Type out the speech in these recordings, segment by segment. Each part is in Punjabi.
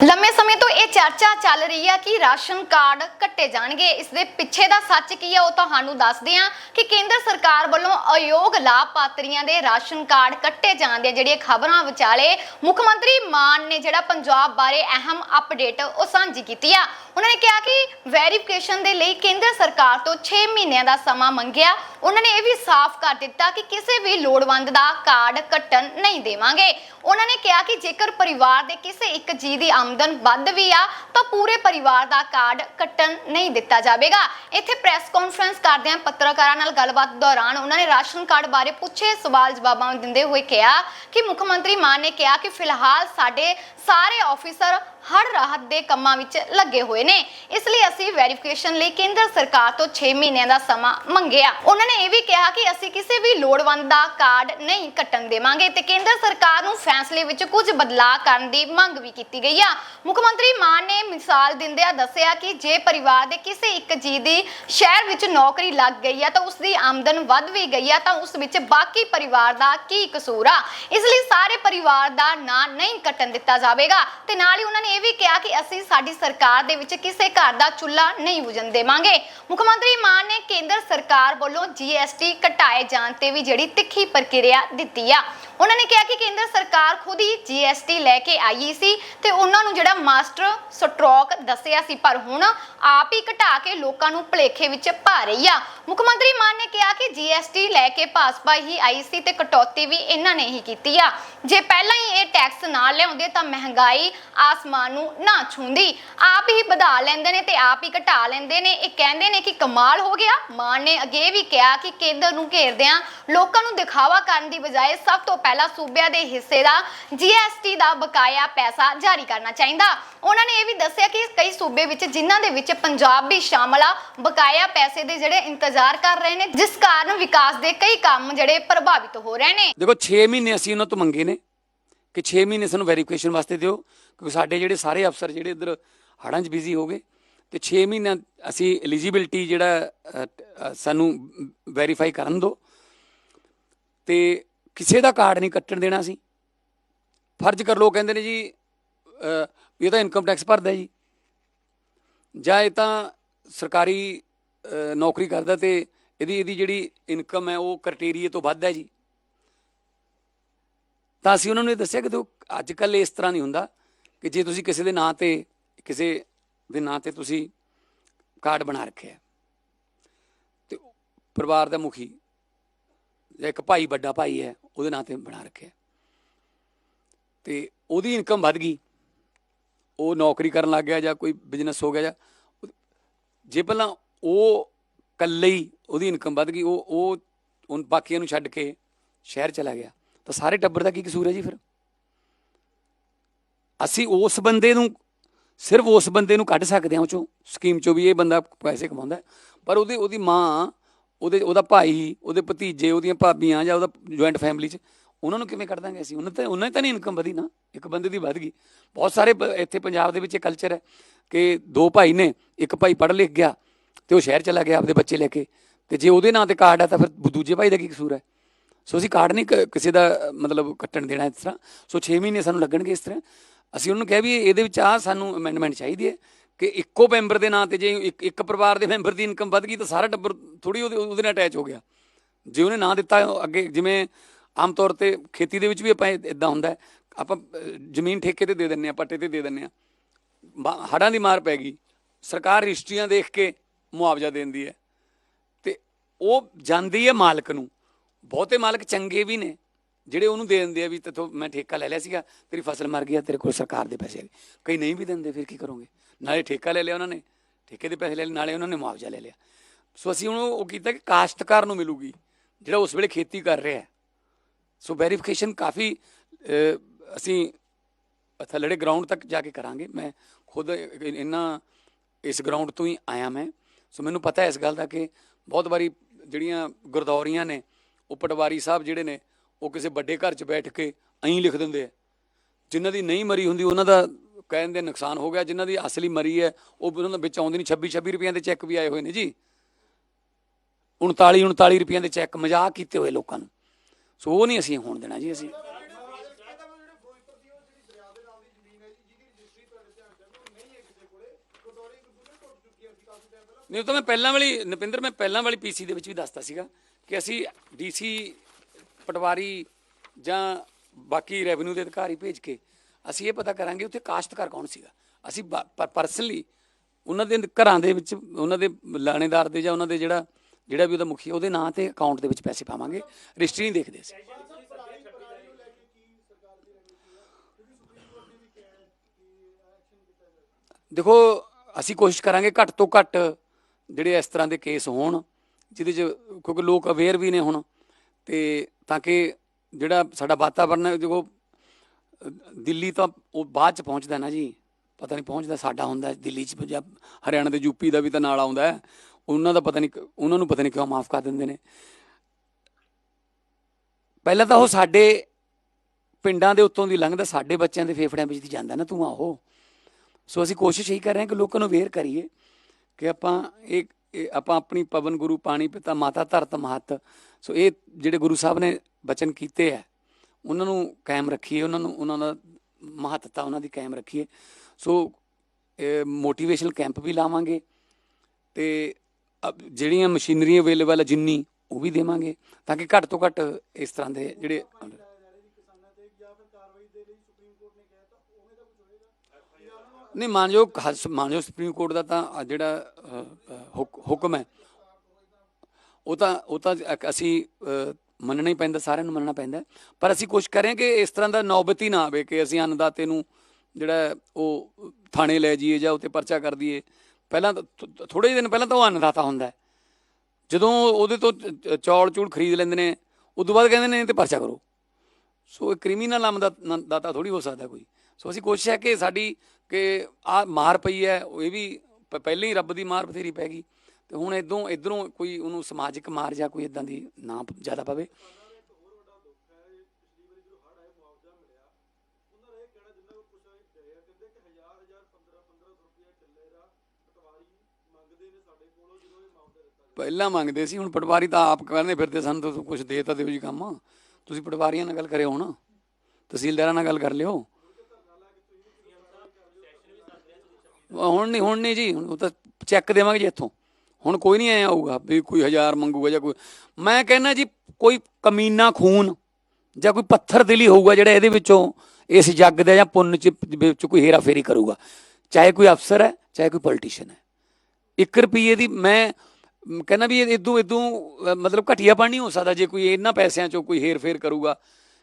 ਲੰਮੇ ਸਮੇਂ ਤੋਂ ਇਹ ਚਰਚਾ ਚੱਲ ਰਹੀ ਹੈ ਕਿ ਰਾਸ਼ਨ ਕਾਰਡ ਕੱਟੇ ਜਾਣਗੇ। ਇਸ ਦੇ ਪਿੱਛੇ ਦਾ ਸੱਚ ਕੀ ਹੈ ਉਹ ਤੁਹਾਨੂੰ ਦੱਸਦੇ ਹਾਂ ਕਿ ਕੇਂਦਰ ਸਰਕਾਰ ਵੱਲੋਂ ਅਯੋਗ ਲਾਭਪਾਤਰੀਆਂ ਦੇ ਰਾਸ਼ਨ ਕਾਰਡ ਕੱਟੇ ਜਾਣ ਦੀਆਂ ਜਿਹੜੀਆਂ ਖਬਰਾਂ ਵਿਚਾਲੇ ਮੁੱਖ ਮੰਤਰੀ ਮਾਨ ਨੇ ਜਿਹੜਾ ਪੰਜਾਬ ਬਾਰੇ ਅਹਿਮ ਅਪਡੇਟ ਉਹ ਸਾਂਝੀ ਕੀਤੀ ਆ। ਉਹਨਾਂ ਨੇ ਕਿਹਾ ਕਿ ਵੈਰੀਫਿਕੇਸ਼ਨ ਦੇ ਲਈ ਕੇਂਦਰ ਸਰਕਾਰ ਤੋਂ 6 ਮਹੀਨਿਆਂ ਦਾ ਸਮਾਂ ਮੰਗਿਆ। ਉਹਨਾਂ ਨੇ ਇਹ ਵੀ ਸਾਫ਼ ਕਰ ਦਿੱਤਾ ਕਿ ਕਿਸੇ ਵੀ ਲੋੜਵੰਦ ਦਾ ਕਾਰਡ ਕੱਟਣ ਨਹੀਂ ਦੇਵਾਂਗੇ। ਉਹਨਾਂ ਨੇ ਕਿਹਾ ਕਿ ਜੇਕਰ ਪਰਿਵਾਰ ਦੇ ਕਿਸੇ ਇੱਕ ਜੀ ਦੀ ਆਮਦਨ ਵੱਧ ਵੀ ਆ, ਤਾਂ ਪੂਰੇ ਪਰਿਵਾਰ ਦਾ ਕਾਰਡ ਕੱਟਣ ਨਹੀਂ ਦਿੱਤਾ ਜਾਵੇਗਾ। ਇੱਥੇ ਪ੍ਰੈਸ ਕਾਨਫਰੰਸ ਕਰਦਿਆਂ ਪੱਤਰਕਾਰਾਂ ਨਾਲ ਗੱਲਬਾਤ ਦੌਰਾਨ ਉਹਨਾਂ ਨੇ ਰਾਸ਼ਨ ਕਾਰਡ ਬਾਰੇ ਪੁੱਛੇ ਸਵਾਲ ਜਵਾਬਾਂ ਦਿੰਦੇ ਹੋਏ ਕਿਹਾ ਕਿ ਮੁੱਖ ਮੰਤਰੀ ਮਾਨ ਨੇ ਕਿਹਾ ਕਿ ਫਿਲਹਾਲ ਸਾਡੇ ਸਾਰੇ ਆਫੀਸਰ ਹੜ ਰਾਹਤ ਦੇ ਕੰਮਾਂ ਵਿੱਚ ਲੱਗੇ ਹੋਏ ਨੇ। ਇਸ ਲਈ ਅਸੀਂ ਵੈਰੀਫਿਕੇਸ਼ਨ ਲਈ ਕੇਂਦਰ ਸਰਕਾਰ ਤੋਂ 6 ਮਹੀਨਿਆਂ ਦਾ ਸਮਾਂ ਮੰਗਿਆ। ਉਹਨਾਂ ਨੇ ਇਹ ਵੀ ਕਿਹਾ ਕਿ ਅਸੀਂ ਕਿਸੇ ਵੀ ਲੋੜਵੰਦ ਦਾ ਕਾਰਡ ਨਹੀਂ ਕੱਟਣ ਦੇਵਾਂਗੇ ਤੇ ਕੇਂਦਰ ਸਰਕਾਰ ਨੂੰ ਫੈਸਲੇ ਵਿੱਚ ਕੁਝ ਬਦਲਾਅ ਕਰਨ ਦੀ ਮੰਗ ਵੀ ਕੀਤੀ ਗਈ ਆ। ਮੁੱਖ ਮੰਤਰੀ ਮਾਨ ਨੇ ਮਿਸਾਲ ਦਿੰਦਿਆਂ ਦੱਸਿਆ ਕਿ ਜੇ ਪਰਿਵਾਰ ਦੇ ਕਿਸੇ ਇੱਕ ਜੀ ਦੀ ਸ਼ਹਿਰ ਵਿੱਚ ਨੌਕਰੀ ਲੱਗ ਗਈ ਆ ਤਾਂ ਉਸ ਦੀ ਆਮਦਨ ਵੱਧ ਵੀ ਗਈ ਆ ਤਾਂ ਉਸ ਵਿੱਚ ਬਾਕੀ ਪਰਿਵਾਰ ਦਾ ਕੀ ਕਸੂਰ ਆ? ਇਸ ਲਈ ਸਾਰੇ ਪਰਿਵਾਰ ਦਾ ਨਾਂ ਨਹੀਂ ਕੱਟਣ ਦਿੱਤਾ ਜਾਵੇਗਾ ਤੇ ਨਾਲ ਹੀ ਉਹਨਾਂ ਨੇ ਇਹ ਵੀ ਕਿਹਾ ਕਿ ਅਸੀਂ ਸਾਡੀ ਸਰਕਾਰ ਦੇ ਵਿੱਚ ਕਿਸੇ ਘਰ ਦਾ ਚੁੱਲ੍ਹਾ ਨਹੀਂ ਬੁਝਣ ਦੇਵਾਂਗੇ। ਮੁੱਖ ਮੰਤਰੀ ਮਾਨ ਨੇ ਕੇਂਦਰ ਸਰਕਾਰ ਵੱਲੋਂ ਜੀਐਸਟੀ ਘਟਾਏ ਜਾਣ ਤੇ ਵੀ ਜਿਹੜੀ ਤਿੱਖੀ ਪ੍ਰਕਿਰਿਆ ਦਿੱਤੀ ਆ। ਉਹਨਾਂ ਨੇ ਕਿਹਾ ਕਿ ਕੇਂਦਰ ਸਰਕਾਰ ਖੁਦ ਹੀ ਜੀਐਸਟੀ ਲੈ ਕੇ ਆਈ ਸੀ ਤੇ ਉਹਨਾਂ ਨੂੰ ਜਿਹੜਾ ਮਾਸਟਰ ਸਟ੍ਰੋਕ ਦੱਸਿਆ ਸੀ, ਪਰ ਹੁਣ ਆਪ ਹੀ ਘਟਾ ਕੇ ਲੋਕਾਂ ਨੂੰ ਭਲੇਖੇ ਵਿੱਚ ਪਾ ਰਹੀ ਆ। ਮੁੱਖ ਮੰਤਰੀ ਮਾਨ ਨੇ ਕਿਹਾ ਕਿ ਜੀਐਸਟੀ ਲੈ ਕੇ ਭਾਜਪਾ ਹੀ ਆਈ ਸੀ ਤੇ ਕਟੌਤੀ ਵੀ ਇਹਨਾਂ ਨੇ ਹੀ ਕੀਤੀ ਆ। ਜੇ ਪਹਿਲਾਂ ਹੀ ਇਹ ਟੈਕਸ ਨਾ ਲਿਆਉਂਦੇ ਤਾਂ ਮਹਿੰਗਾਈ ਆਸਮਾਨ ਨੂੰ ਨਾ ਛੂੰਦੀ ਆਪ ਹੀ ਵਧਾ ਲੈਂਦੇ ਨੇ ਤੇ ਆਪ ਹੀ ਘਟਾ ਲੈਂਦੇ ਨੇ। ਇਹ ਕਹਿੰਦੇ ਨੇ ਕਿ ਕਮਾਲ ਹੋ ਗਿਆ। ਮਾਨ ਨੇ ਅੱਗੇ ਵੀ ਕਿਹਾ ਕਿ ਕੇਂਦਰ ਨੂੰ ਘੇਰਦਿਆਂ ਲੋਕਾਂ ਨੂੰ ਦਿਖਾਵਾ ਕਰਨ ਦੀ ਬਜਾਏ ਸਭ ਤੋਂ ਪਹਿਲਾਂ ਸੂਬਿਆਂ ਦੇ ਹਿੱਸੇ ਦਾ ਜੀਐਸਟੀ ਦਾ ਬਕਾਇਆ ਪੈਸਾ ਜਾਰੀ ਕਰਨਾ ਚਾਹੀਦਾ। ਉਹਨਾਂ ਨੇ ਇਹ ਵੀ ਦੱਸਿਆ ਕਿ ਕਈ ਸੂਬੇ ਵਿੱਚ, ਜਿਨ੍ਹਾਂ ਦੇ ਵਿੱਚ ਪੰਜਾਬ ਵੀ ਸ਼ਾਮਲ ਆ, ਬਕਾਇਆ ਪੈਸੇ ਦੇ ਜਿਹੜੇ ਇੰਤਜ਼ਾਰ ਕਰ ਰਹੇ ਨੇ, ਜਿਸ ਕਾਰਨ ਵਿਕਾਸ ਦੇ ਕਈ ਕੰਮ ਜਿਹੜੇ ਪ੍ਰਭਾਵਿਤ ਹੋ ਰਹੇ ਨੇ। ਦੇਖੋ 6 ਮਹੀਨੇ ਅਸੀਂ ਉਹਨਾਂ ਤੋਂ ਮੰਗੇ ਨੇ ਕਿ 6 ਮਹੀਨੇ ਸਾਨੂੰ ਵੈਰੀਫਿਕੇਸ਼ਨ ਵਾਸਤੇ ਦਿਓ, ਕਿਉਂਕਿ ਸਾਡੇ ਜਿਹੜੇ ਸਾਰੇ ਅਫਸਰ ਜਿਹੜੇ ਇੱਧਰ ਹੜਾਂ 'ਚ ਬਿਜ਼ੀ ਹੋ ਗਏ, ਤੇ 6 ਮਹੀਨਿਆਂ ਅਸੀਂ ਐਲੀਜੀਬਿਲਟੀ ਜਿਹੜਾ ਸਾਨੂੰ ਵੈਰੀਫਾਈ ਕਰਨ ਦਿਓ। ਤੇ ਕਿਸੇ ਦਾ ਕਾਰਡ ਨਹੀਂ ਕੱਟਣ ਦੇਣਾ ਸੀ। ਫਰਜ਼ ਕਰ ਲੋ ਕਹਿੰਦੇ ਨੇ ਜੀ ਅ, ਇਹ ਤਾਂ ਇਨਕਮ ਟੈਕਸ ਭਰਦਾ ਜੀ। ਜਾਂ ਇਹ ਤਾਂ ਸਰਕਾਰੀ ਨੌਕਰੀ ਕਰਦਾ ਤੇ ਇਹਦੀ ਇਹਦੀ ਜਿਹੜੀ ਇਨਕਮ ਹੈ ਉਹ ਕ੍ਰਾਈਟੇਰੀਆ ਤੋਂ ਵੱਧ ਹੈ ਜੀ। ਤਾਂ ਅਸੀਂ ਉਹਨਾਂ ਨੂੰ ਇਹ ਦੱਸਿਆ ਕਿ ਅੱਜ ਕੱਲ ਇਸ ਤਰ੍ਹਾਂ ਨਹੀਂ ਹੁੰਦਾ ਕਿ ਜੇ ਤੁਸੀਂ ਕਿਸੇ ਦੇ ਨਾਂ ਤੇ ਕਿਸੇ ਦੇ ਨਾਂ ਤੇ ਤੁਸੀਂ ਕਾਰਡ ਬਣਾ ਰੱਖਿਆ ਹੈ, ਤੇ ਪਰਿਵਾਰ ਦਾ ਮੁਖੀ ਇੱਕ ਭਾਈ ਵੱਡਾ ਭਾਈ ਹੈ ਉਹਦੇ ਨਾਂ ਤੇ ਬਣਾ ਰੱਖਿਆ। ਹੈ, ਤੇ ਉਹਦੀ ਇਨਕਮ ਵੱਧ ਗਈ। ਉਹ ਨੌਕਰੀ ਕਰਨ ਲੱਗ ਗਿਆ ਜਾਂ ਕੋਈ ਬਿਜ਼ਨਸ ਹੋ ਗਿਆ ਜਾਂ ਜੇ ਪਹਿਲਾਂ ਉਹ ਇਕੱਲੇ ਹੀ ਉਹਦੀ ਇਨਕਮ ਵੱਧ ਗਈ ਉਹ ਉਹ ਉਨ ਬਾਕੀਆਂ ਨੂੰ ਛੱਡ ਕੇ ਸ਼ਹਿਰ ਚਲਾ ਗਿਆ। ਤਾਂ ਸਾਰੇ ਟੱਬਰ ਦਾ ਕੀ ਕਸੂਰ ਹੈ ਜੀ ਫਿਰ? ਅਸੀਂ ਉਸ ਬੰਦੇ ਨੂੰ ਸਿਰਫ ਉਸ ਬੰਦੇ ਨੂੰ ਕੱਢ ਸਕਦੇ ਹਾਂ ਉਹ ਚੋਂ ਸਕੀਮ ਚੋਂ ਵੀ ਇਹ ਬੰਦਾ ਪੈਸੇ ਕਮਾਉਂਦਾ ਪਰ ਉਹਦੀ ਉਹਦੀ ਮਾਂ ਉਹਦੇ, ਉਹਦਾ ਭਾਈ, ਉਹਦੇ ਭਤੀਜੇ, ਉਹਦੀਆਂ ਭਾਬੀਆਂ ਜਾਂ ਉਹਦਾ ਜੁਆਇੰਟ ਫੈਮਿਲੀ 'ਚ, ਉਹਨਾਂ ਨੂੰ ਕਿਵੇਂ ਕੱਢ ਦਾਂਗੇ ਅਸੀਂ? ਉਹਨਾਂ ਤੇ, ਉਹਨਾਂ ਦੀ ਤਾਂ ਨਹੀਂ ਇਨਕਮ ਵਧੀ ਨਾ। ਇੱਕ ਬੰਦੇ ਦੀ ਵਧ ਗਈ। ਬਹੁਤ ਸਾਰੇ ਬ- ਇੱਥੇ ਪੰਜਾਬ ਦੇ ਵਿੱਚ ਇਹ ਕਲਚਰ ਹੈ ਕਿ ਦੋ ਭਾਈ ਨੇ, ਇੱਕ ਭਾਈ ਪੜ੍ਹ ਲਿਖ ਗਿਆ ਤੇ ਉਹ ਸ਼ਹਿਰ ਚਲਾ ਗਿਆ ਆਪਦੇ ਬੱਚੇ ਲੈ ਕੇ। ਤੇ ਜੇ ਉਹਦੇ ਨਾਂ ਤੇ ਕਾਰਡ ਹੈ ਤਾਂ ਫਿਰ ਦੂਜੇ ਭਾਈ ਦਾ ਕੀ ਕਸੂਰ ਹੈ? ਸੋ ਅਸੀਂ ਕਾਰਡ ਨਹੀਂ ਕ- ਕਿਸੇ ਦਾ, ਮਤਲਬ ਕੱਟਣ ਦੇਣਾ ਇਸ ਤਰ੍ਹਾਂ। ਸੋ 6 ਮਹੀਨੇ ਸਾਨੂੰ ਲੱਗਣਗੇ ਇਸ ਤਰ੍ਹਾਂ। ਅਸੀਂ ਉਹਨਾਂ ਨੂੰ ਕਿਹਾ ਵੀ ਇਹਦੇ ਵਿੱਚ ਆ ਸਾਨੂੰ ਅਮੈਂਡਮੈਂਟ ਚਾਹੀਦੀ ਹੈ। ਕਿ ਇੱਕੋ ਮੈਂਬਰ ਦੇ ਨਾਂ ਤੇ ਜੇ ਇੱਕ ਇੱਕ ਪਰਿਵਾਰ ਦੇ ਮੈਂਬਰ ਦੀ ਇਨਕਮ ਵੱਧ ਗਈ ਤਾਂ ਸਾਰਾ ਟੱਬਰ ਥੋੜੀ ਉਹਦੇ ਉਹਦੇ ਨਾਲ ਅਟੈਚ ਹੋ ਗਿਆ। ਜੇ ਉਹਨੇ ਨਾਂ ਦਿੱਤਾ ਅੱਗੇ, ਜਿਵੇਂ ਆਮ ਤੌਰ ਤੇ ਖੇਤੀ ਦੇ ਵਿੱਚ ਵੀ ਆਪਾਂ ਇਦਾਂ ਹੁੰਦਾ ਆਪਾਂ ਜ਼ਮੀਨ ਠੇਕੇ ਤੇ ਦੇ ਦਿੰਨੇ ਆ ਪੱਟੇ ਤੇ ਦੇ ਦਿੰਨੇ ਆ ਹੜਾਂ ਦੀ ਮਾਰ ਪੈ ਗਈ। ਸਰਕਾਰ ਰਜਿਸਟਰੀਆਂ ਦੇਖ ਕੇ ਮੁਆਵਜ਼ਾ ਦਿੰਦੀ ਹੈ। ਤੇ ਉਹ ਜਾਂਦੀ ਹੈ ਮਾਲਕ ਨੂੰ। ਬਹੁਤੇ ਮਾਲਕ ਚੰਗੇ ਵੀ ਨੇ। ਜਿਹੜੇ ਉਹਨੂੰ ਦੇ ਦਿੰਦੇ ਆ ਵੀ ਤੇਥੋਂ ਮੈਂ ਠੇਕਾ ਲੈ ਲਿਆ ਸੀਗਾ, ਤੇਰੀ ਫਸਲ ਮਰ ਗਈ ਆ, ਤੇਰੇ ਕੋਲ ਸਰਕਾਰ ਦੇ ਪੈਸੇ ਆ ਕਈ ਨਹੀਂ ਵੀ ਦਿੰਦੇ, ਫਿਰ ਕੀ ਕਰੋਗੇ? ਨਾਲੇ ਠੇਕਾ ਲੈ ਲਿਆ ਉਹਨਾਂ ਨੇ, ਠੇਕੇ ਦੇ ਪੈਸੇ ਲੈ ਲਏ, ਨਾਲੇ ਉਹਨਾਂ ਨੇ ਮੁਆਵਜ਼ਾ ਲੈ ਲਿਆ। ਸੋ ਅਸੀਂ ਉਹਨੂੰ ਉਹ ਕੀਤਾ ਕਿ ਕਾਸ਼ਤਕਾਰ ਨੂੰ ਮਿਲੂਗੀ, ਜਿਹੜਾ ਉਸ ਵੇਲੇ ਖੇਤੀ ਕਰ ਰਿਹਾ ਹੈ। ਸੋ ਵੈਰੀਫਿਕੇਸ਼ਨ ਕਾਫੀ ਅਸੀਂ ਥੱਲੜੇ ਗਰਾਊਂਡ ਤੱਕ ਜਾ ਕੇ ਕਰਾਂਗੇ। ਮੈਂ ਖੁਦ ਇਹਨਾਂ ਇਸ ਗਰਾਊਂਡ ਤੋਂ ਹੀ ਆਇਆ ਮੈਂ। ਸੋ ਮੈਨੂੰ ਪਤਾ ਹੈ ਇਸ ਗੱਲ ਦਾ ਕਿ ਬਹੁਤ ਵਾਰੀ ਜਿਹੜੀਆਂ ਗੁਰਦੌਰੀਆਂ ਨੇ, ਉਹ ਪਟਵਾਰੀ ਸਾਹਿਬ ਜਿਹੜੇ ਨੇ, ਉਹ ਕਿਸੇ ਵੱਡੇ ਘਰ 'ਚ ਬੈਠ ਕੇ ਐਂ ਲਿਖ ਦਿੰਦੇ ਆ। ਜਿਨ੍ਹਾਂ ਦੀ ਨਹੀਂ ਮਰੀ ਹੁੰਦੀ, ਉਹਨਾਂ ਦਾ ਕਹਿੰਦੇ ਨੁਕਸਾਨ ਹੋ ਗਿਆ, ਜਿਨ੍ਹਾਂ ਦੀ ਅਸਲੀ ਮਰੀ ਹੈ, ਉਹ ਉਹਨਾਂ ਦੇ ਵਿੱਚ ਆਉਂਦੇ ਨਹੀਂ। 26 26 ਰੁਪਈਆਂ ਦੇ ਚੈੱਕ ਵੀ ਆਏ ਹੋਏ ਨੇ ਜੀ। 39 39 ਰੁਪਈਆਂ ਦੇ ਚੈੱਕ ਮਜ਼ਾਕ ਕੀਤੇ ਹੋਏ ਲੋਕਾਂ ਨੂੰ। ਸੋ ਉਹ ਨਹੀਂ ਅਸੀਂ ਹੋਣ ਦੇਣਾ ਜੀ, ਅਸੀਂ। ਨਹੀਂ ਤਾਂ ਮੈਂ ਪਹਿਲਾਂ ਵਾਲੀ, ਨਪਿੰਦਰ, ਮੈਂ ਪਹਿਲਾਂ ਵਾਲੀ ਪੀਸੀ ਦੇ ਵਿੱਚ ਵੀ ਦੱਸਤਾ ਸੀਗਾ ਕਿ ਅਸੀਂ ਡੀਸੀ ਪਟਵਾਰੀ ਜਾਂ ਬਾਕੀ ਰੈਵਨਿਊ ਦੇ ਅਧਿਕਾਰੀ ਭੇਜ ਕੇ ਅਸੀਂ ਇਹ ਪਤਾ ਕਰਾਂਗੇ ਉੱਥੇ ਕਾਸ਼ਤਕਾਰ ਕੌਣ ਸੀਗਾ। ਅਸੀਂ ਪਰਸਨਲੀ ਉਹਨਾਂ ਦੇ ਘਰਾਂ ਦੇ ਵਿੱਚ, ਉਹਨਾਂ ਦੇ ਲਾਣੇਦਾਰ ਦੇ ਜਾਂ ਉਹਨਾਂ ਦੇ ਜਿਹੜਾ ਜਿਹੜਾ ਵੀ ਉਹਦਾ ਮੁਖੀ ਉਹਦੇ ਨਾਂ ਤੇ ਅਕਾਊਂਟ ਦੇ ਵਿੱਚ ਪੈਸੇ ਪਾਵਾਂਗੇ। ਰਜਿਸਟਰੀ ਨਹੀਂ ਦੇਖਦੇ ਅਸੀਂ। ਦੇਖੋ, ਅਸੀਂ ਕੋਸ਼ਿਸ਼ ਕਰਾਂਗੇ ਘੱਟ ਤੋਂ ਘੱਟ ਜਿਹੜੇ ਇਸ ਤਰ੍ਹਾਂ ਦੇ ਕੇਸ ਹੋਣ, ਜਿਹਦੇ 'ਚ ਕਿਉਂਕਿ ਲੋਕ ਅਵੇਅਰ ਵੀ ਨੇ ਹੁਣ, ਤੇ ਤਾਂ ਕਿ ਜਿਹੜਾ ਸਾਡਾ ਵਾਤਾਵਰਨ ਹੈ, ਦੇਖੋ ਦਿੱਲੀ ਤਾਂ ਉਹ ਬਾਅਦ ਚ ਪਹੁੰਚਦਾ ਨਾ ਜੀ। ਪਤਾ ਨਹੀਂ ਪਹੁੰਚਦਾ, ਸਾਡਾ ਹੁੰਦਾ ਦਿੱਲੀ ਚ ਪੰਜਾਬ ਹਰਿਆਣਾ ਤੇ ਯੂਪੀ ਦਾ ਵੀ ਤਾਂ ਨਾਲ ਆਉਂਦਾ ਹੈ। ਉਹਨਾਂ ਦਾ ਪਤਾ ਨਹੀਂ ਉਹਨਾਂ ਨੂੰ ਪਤਾ ਨਹੀਂ ਕਿਉਂ ਮਾਫ ਕਰ ਦਿੰਦੇ ਨੇ। ਪਹਿਲਾਂ ਤਾਂ ਉਹ ਸਾਡੇ ਪਿੰਡਾਂ ਦੇ ਉੱਤੋਂ ਦੀ ਲੰਘਦਾ, ਸਾਡੇ ਬੱਚਿਆਂ ਦੇ ਫੇਫੜਿਆਂ ਵਿੱਚ ਦੀ ਜਾਂਦਾ ਨਾ ਤੂੰ ਆਹੋ ਸੋ ਅਸੀਂ ਕੋਸ਼ਿਸ਼ ਇਹੀ ਕਰ ਰਹੇ ਹਾਂ ਕਿ ਲੋਕਾਂ ਨੂੰ ਅਵੇਅਰ ਕਰੀਏ ਕਿ ਆਪਾਂ ਇਹ ਇਹ ਆਪਾਂ ਆਪਣੀ ਪਵਨ ਗੁਰੂ, ਪਾਣੀ ਪਿਤਾ, ਮਾਤਾ, ਧਰਤ ਮਹਤ। ਸੋ ਇਹ ਜਿਹੜੇ ਗੁਰੂ ਸਾਹਿਬ ਨੇ ਬਚਨ ਕੀਤੇ ਆ ਉਹਨਾਂ ਨੂੰ ਕਾਇਮ ਰੱਖੀਏ ਉਹਨਾਂ ਨੂੰ ਉਹਨਾਂ ਦਾ ਮਹੱਤਤਾ ਉਹਨਾਂ ਦੀ ਕਾਇਮ ਰੱਖੀਏ। ਸੋ ਮੋਟੀਵੇਸ਼ਨਲ ਕੈਂਪ ਵੀ ਲਾਵਾਂਗੇ ਤੇ ਜਿਹੜੀਆਂ ਮਸ਼ੀਨਰੀ ਅਵੇਲੇਬਲ ਹੈ ਜਿੰਨੀ ਉਹ ਵੀ ਦੇਵਾਂਗੇ ਤਾਂ ਕਿ ਘੱਟ ਤੋਂ ਘੱਟ ਇਸ ਤਰ੍ਹਾਂ ਦੇ ਜਿਹੜੇ ਨਹੀਂ ਮਾਨਯੋਗ ਹਸ- ਮਾਨਯੋਗ ਸੁਪਰੀਮ ਕੋਰਟ ਦਾ ਤਾਂ ਜਿਹੜਾ ਅ, ਹੁਕਮ ਹੈ ਉਹ ਤਾਂ ਉਹ ਤਾਂ ਅਸੀਂ ਮੰਨਣਾ ਹੀ ਪੈਂਦਾ, ਸਾਰਿਆਂ ਨੂੰ ਮੰਨਣਾ ਪੈਂਦਾ। ਪਰ ਅਸੀਂ ਕੋਸ਼ਿਸ਼ ਕरें ਕਿ ਇਸ ਤਰ੍ਹਾਂ ਦਾ ਨੌਬਤੀ ਨਾ ਆਵੇ ਕਿ ਅਸੀਂ ਅੰਨਦਾਤੇ ਨੂੰ ਜਿਹੜਾ ਉਹ ਥਾਣੇ ਲੈ ਜਾਈਏ ਜਾਂ ਉੱਤੇ ਪਰਚਾ ਕਰ ਦਈਏ। ਪਹਿਲਾਂ ਥੋੜੇ ਦਿਨ ਪਹਿਲਾਂ ਤਾਂ ਉਹ ਅੰਨਦਾਤਾ ਹੁੰਦਾ ਜਦੋਂ ਉਹਦੇ ਤੋਂ ਚੌਲ ਚੂਲ ਖਰੀਦ ਲੈਂਦੇ ਨੇ, ਉਦੋਂ ਬਾਅਦ ਕਹਿੰਦੇ ਨੇ ਇਹ ਤੇ ਪਰਚਾ ਕਰੋ। ਸੋ ਇਹ ਕ੍ਰਿਮੀਨਲ ਆਮਦਾ ਦਾਤਾ ਥੋੜੀ ਹੋ ਸਕਦਾ ਕੋਈ। ਸੋ ਅਸੀਂ ਕੋਸ਼ਿਸ਼ ਹੈ ਕਿ ਸਾਡੀ, ਕਿ ਆ ਮਾਰ ਪਈ ਹੈ ਇਹ ਵੀ ਪਹਿਲਾਂ ਹੀ ਰੱਬ ਦੀ ਮਾਰ ਬਥੇਰੀ ਪੈ ਗਈ। ਤੇ ਹੁਣ ਇਦੋਂ ਇਧਰੋਂ ਕੋਈ ਉਹਨੂੰ ਸਮਾਜਿਕ ਮਾਰ ਜਾਂ ਕੋਈ ਇਦਾਂ ਦੀ ਨਾ ਜ਼ਿਆਦਾ ਪਵੇ। ਪਹਿਲਾਂ ਮੰਗਦੇ ਸੀ, ਹੁਣ ਪਟਵਾਰੀ ਤਾਂ ਆਪ ਕਹਿੰਦੇ ਫਿਰਦੇ ਸਨ, ਤੁਸੀਂ ਕੁਝ ਦੇ ਤਾਂ ਦਿਓ ਜੀ ਕੰਮ। ਤੁਸੀਂ ਪਟਵਾਰੀਆਂ ਨਾਲ ਗੱਲ ਕਰਿਓ ਹੁਣ। ਤਹਿਸੀਲਦਾਰਾਂ ਨਾਲ ਗੱਲ ਕਰ ਲਿਓ। ਹੁਣ ਨਹੀਂ ਹੁਣ ਨਹੀਂ ਜੀ, ਹੁਣ ਉਹ ਤਾਂ ਚੈੱਕ ਦੇਵਾਂਗੇ ਜੀ ਇੱਥੋਂ। ਹੁਣ ਕੋਈ ਨਹੀਂ ਆਇਆ ਹੋਊਗਾ ਵੀ ਕੋਈ ਹਜ਼ਾਰ ਮੰਗੂਗਾ ਜਾਂ ਕੋਈ ਮੈਂ ਕਹਿੰਦਾ ਜੀ ਕੋਈ ਕਮੀਨਾ ਖੂਨ ਜਾਂ ਕੋਈ ਪੱਥਰ ਦਿਲੀ ਹੋਊਗਾ ਜਿਹੜਾ ਇਹਦੇ ਵਿੱਚੋਂ ਇਸ ਜੱਗ ਦੇ ਜਾਂ ਪੁੰਨ ਚ ਵਿੱਚ ਕੋਈ ਹੇਰਾ ਫੇਰੀ ਕਰੂਗਾ। ਚਾਹੇ ਕੋਈ ਅਫਸਰ ਹੈ ਚਾਹੇ ਕੋਈ ਪੋਲੀਟੀਸ਼ੀਅਨ ਹੈ। 1 ਰੁਪਏ ਦੀ ਮੈਂ ਕਹਿੰਦਾ ਵੀ ਇਹ ਇਦੋਂ ਇਦੋਂ ਅ, ਮਤਲਬ ਘਟੀਆਪਣ ਨਹੀਂ ਹੋ ਸਕਦਾ ਜੇ ਕੋਈ ਇਹਨਾਂ ਪੈਸਿਆਂ ਚੋਂ ਕੋਈ ਹੇਰ ਫੇਰ ਕਰੂਗਾ।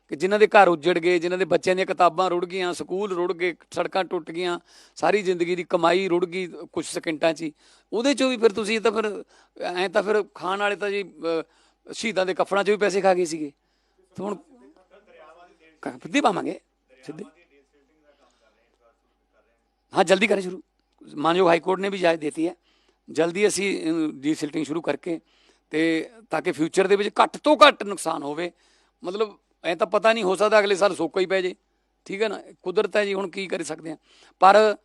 ਕਿ ਜਿਨ੍ਹਾਂ ਦੇ ਘਰ ਉੱਜੜ ਗਏ, ਜਿਨ੍ਹਾਂ ਦੇ ਬੱਚਿਆਂ ਦੀਆਂ ਕਿਤਾਬਾਂ ਰੁੜ ਗਈਆਂ, ਸਕੂਲ ਰੁੜ ਗਏ, ਸੜਕਾਂ ਟੁੱਟ ਗਈਆਂ, ਸਾਰੀ ਜ਼ਿੰਦਗੀ ਦੀ ਕਮਾਈ ਰੁੜ ਗਈ ਕੁਝ ਸਕਿੰਟਾਂ 'ਚ ਹੀ। ਉਹਦੇ ਚੋਂ ਵੀ ਫਿਰ ਤੁਸੀਂ ਤਾਂ ਫਿਰ, ਐਂ ਤਾਂ ਫਿਰ ਖਾਣ ਵਾਲੇ ਤਾਂ ਜੀ ਸ਼ਹੀਦਾਂ ਦੇ ਕਫਨਾਂ 'ਚੋਂ ਵੀ ਪੈਸੇ ਖਾ ਗਏ ਸੀਗੇ। ਤੇ ਹੁਣ ਸਿੱਧੀ ਪਾਵਾਂਗੇ। ਸਿੱਧੇ। ਹਾਂ, ਜਲਦੀ ਕਰੇ ਸ਼ੁਰੂ। ਮਾਨਯੋਗ ਹਾਈ ਕੋਰਟ ਨੇ ਵੀ ਇਜਾਜ਼ਤ ਦਿੱਤੀ ਹੈ। ਜਲਦੀ ਅਸੀਂ ਡੀ ਸਿਲਟਿੰਗ ਸ਼ੁਰੂ ਕਰਕੇ ਤੇ ਤਾਂ ਕਿ ਫਿਊਚਰ ਦੇ ਵਿੱਚ ਘੱਟ ਤੋਂ ਘੱਟ ਨੁਕਸਾਨ ਹੋਵੇ। ਮਤਲਬ ਐ ਤਾਂ ਪਤਾ ਨਹੀਂ ਹੋ ਸਕਦਾ ਅਗਲੇ ਸਾਲ ਸੋਕਾ ਹੀ ਪੈ ਜੇ। ਠੀਕ ਹੈ ਨਾ? ਕੁਦਰਤ ਹੈ ਜੀ, ਹੁਣ ਕੀ ਕਰ ਸਕਦੇ ਆ ਪਰ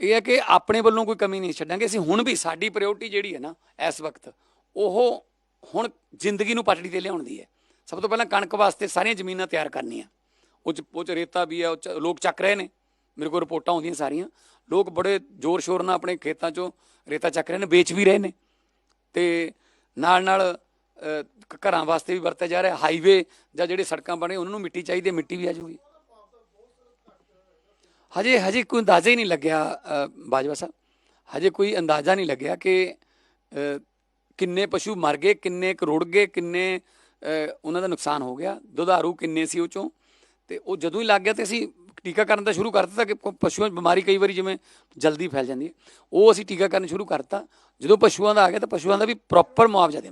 ਇਹ ਹੈ ਕਿ ਆਪਣੇ ਵੱਲੋਂ ਕੋਈ ਕਮੀ ਨਹੀਂ ਛੱਡਾਂਗੇ। ਅਸੀਂ ਹੁਣ ਵੀ ਸਾਡੀ ਪ੍ਰਾਇੋਰਟੀ ਜਿਹੜੀ ਹੈ ਨਾ, ਇਸ ਵਕਤ ਉਹ ਹੁਣ ਜ਼ਿੰਦਗੀ ਨੂੰ ਪਟੜੀ ਤੇ ਲਿਆਉਣ ਦੀ ਹੈ। ਸਭ ਤੋਂ ਪਹਿਲਾਂ ਕਣਕ ਵਾਸਤੇ ਸਾਰੀਆਂ ਜ਼ਮੀਨਾਂ ਤਿਆਰ ਕਰਨੀਆਂ। ਉਹ 'ਚ ਉਹ 'ਚ ਰੇਤਾ ਵੀ ਹੈ ਉਹ 'ਚ ਲੋਕ ਚੱਕ ਰਹੇ ਨੇ। ਮੇਰੇ ਕੋਲ ਰਿਪੋਰਟਾਂ ਆਉਂਦੀਆਂ ਸਾਰੀਆਂ। ਲੋਕ ਬੜੇ ਜ਼ੋਰ ਸ਼ੋਰ ਨਾਲ ਆਪਣੇ ਖੇਤਾਂ 'ਚੋਂ ਰੇਤਾ ਚੱਕ ਰਹੇ ਨੇ, ਵੇਚ ਵੀ ਰਹੇ ਨੇ। ਤੇ ਨਾਲ ਨਾਲ ਘਰਾਂ ਵਾਸਤੇ ਵੀ ਵਰਤਿਆ ਜਾ ਰਿਹਾ ਹਾਈਵੇ ਜਾਂ ਜਿਹੜੇ ਸੜਕਾਂ ਬਣੇ, ਉਹਨਾਂ ਨੂੰ ਮਿੱਟੀ ਚਾਹੀਦੀ ਹੈ, ਮਿੱਟੀ ਵੀ ਆ ਜਾਊਗੀ। ਹਜੇ ਹਜੇ ਕੋਈ ਅੰਦਾਜ਼ਾ ਹੀ ਨਹੀਂ ਲੱਗਿਆ ਬਾਜਵਾ ਸਾਹਿਬ। ਹਜੇ ਕੋਈ ਅੰਦਾਜ਼ਾ ਨਹੀਂ ਲੱਗਿਆ ਕਿ ਕਿੰਨੇ ਪਸ਼ੂ ਮਰ ਗਏ, ਕਿੰਨੇ ਕਰੋੜ ਗਏ, ਕਿੰਨੇ ਉਹਨਾਂ ਦਾ ਨੁਕਸਾਨ ਹੋ ਗਿਆ, ਦੁਧਾਰੂ ਕਿੰਨੇ ਸੀ ਉਹ ਚੋਂ। ਤੇ ਉਹ ਜਦੋਂ ਹੀ ਲੱਗ ਗਿਆ ਤੇ ਅਸੀਂ ਟੀਕਾਕਰਨ ਦਾ ਸ਼ੁਰੂ ਕਰ ਦਿੱਤਾ ਕਿ ਪਸ਼ੂਆਂ 'ਚ ਬਿਮਾਰੀ ਕਈ ਵਾਰੀ ਜਿਵੇਂ ਜਲਦੀ ਫੈਲ ਜਾਂਦੀ ਹੈ। ਉਹ ਅਸੀਂ ਟੀਕਾਕਰਨ ਸ਼ੁਰੂ ਕਰਤਾ। ਜਦੋਂ ਪਸ਼ੂਆਂ ਦਾ ਆ ਗਿਆ ਤਾਂ ਪਸ਼ੂਆਂ ਦਾ ਵੀ ਪ੍ਰੋਪਰ ਮੁਆਵਜ਼ਾ ਦੇਵਾਂਗੇ